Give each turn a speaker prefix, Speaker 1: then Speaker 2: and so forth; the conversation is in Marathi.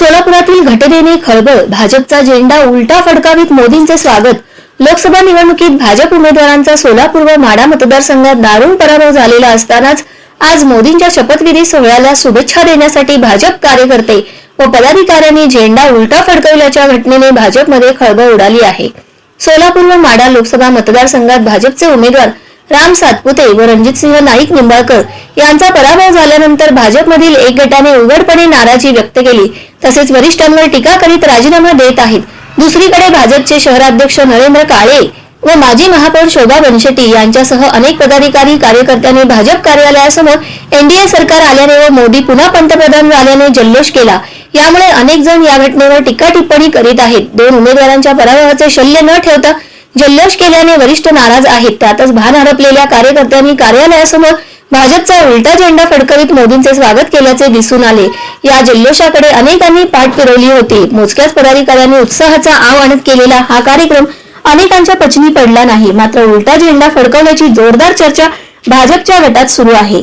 Speaker 1: सोलापुरातील घटनेने खळबळ. भाजपचा झेंडा उलटा फडकावीत मोदींचे स्वागत. लोकसभा निवडणुकीत भाजप उमेदवारांचा सोलापूर व माडा मतदारसंघात दारुण पराभव झालेला असतानाच आज मोदींच्या शपथविधी सोहळ्याला शुभेच्छा देण्यासाठी भाजप कार्यकर्ते व पदाधिकाऱ्यांनी झेंडा उलटा फडकवल्याच्या घटनेने भाजपमध्ये खळबळ उडाली आहे. सोलापूर व माडा लोकसभा मतदारसंघात भाजपचे उमेदवार राम सातपुते व रणजितसिंह नाईक निंबाळकर यांचा पराभव झाल्यानंतर भाजपमधील एक गटाने उघडपणे नाराजी व्यक्त केली. तसेच वरिष्ठांवर टीका करीत राजीनामा देत आहेत. दुसरीकडे भाजपचे शहराध्यक्ष नरेंद्र काळे व माजी महापौर शोभा बनशेट्टी यांच्यासह अनेक पदाधिकारी कार्यकर्त्यांनी भाजप कार्यालयासमोर एनडीए सरकार आल्याने व मोदी पुन्हा पंतप्रधान झाल्याने जल्लोष केला. यामुळे अनेक जण या घटनेवर टीका टिप्पणी करीत आहेत. दोन उमेदवारांच्या पराभवाचे शल्य न ठेवता जल्लोष केल्याने वरिष्ठ नाराज आहेत. त्यातच भान हरपलेल्या कार्यकर्त्यांनी कार्यालयासमोर भाजपचा उलटा झेंडा फडकवीत मोदींचे स्वागत केल्याचे दिसून आले. या जल्लोषाकडे अनेकांनी पाठ फिरवली होती. मोजक्याच पदाधिकाऱ्यांनी उत्साहाचा आव आणत केलेला हा कार्यक्रम अनेकांच्या पचनी पडला नाही. मात्र उलटा झेंडा फडकवण्याची जोरदार चर्चा भाजपच्या गटात सुरू आहे.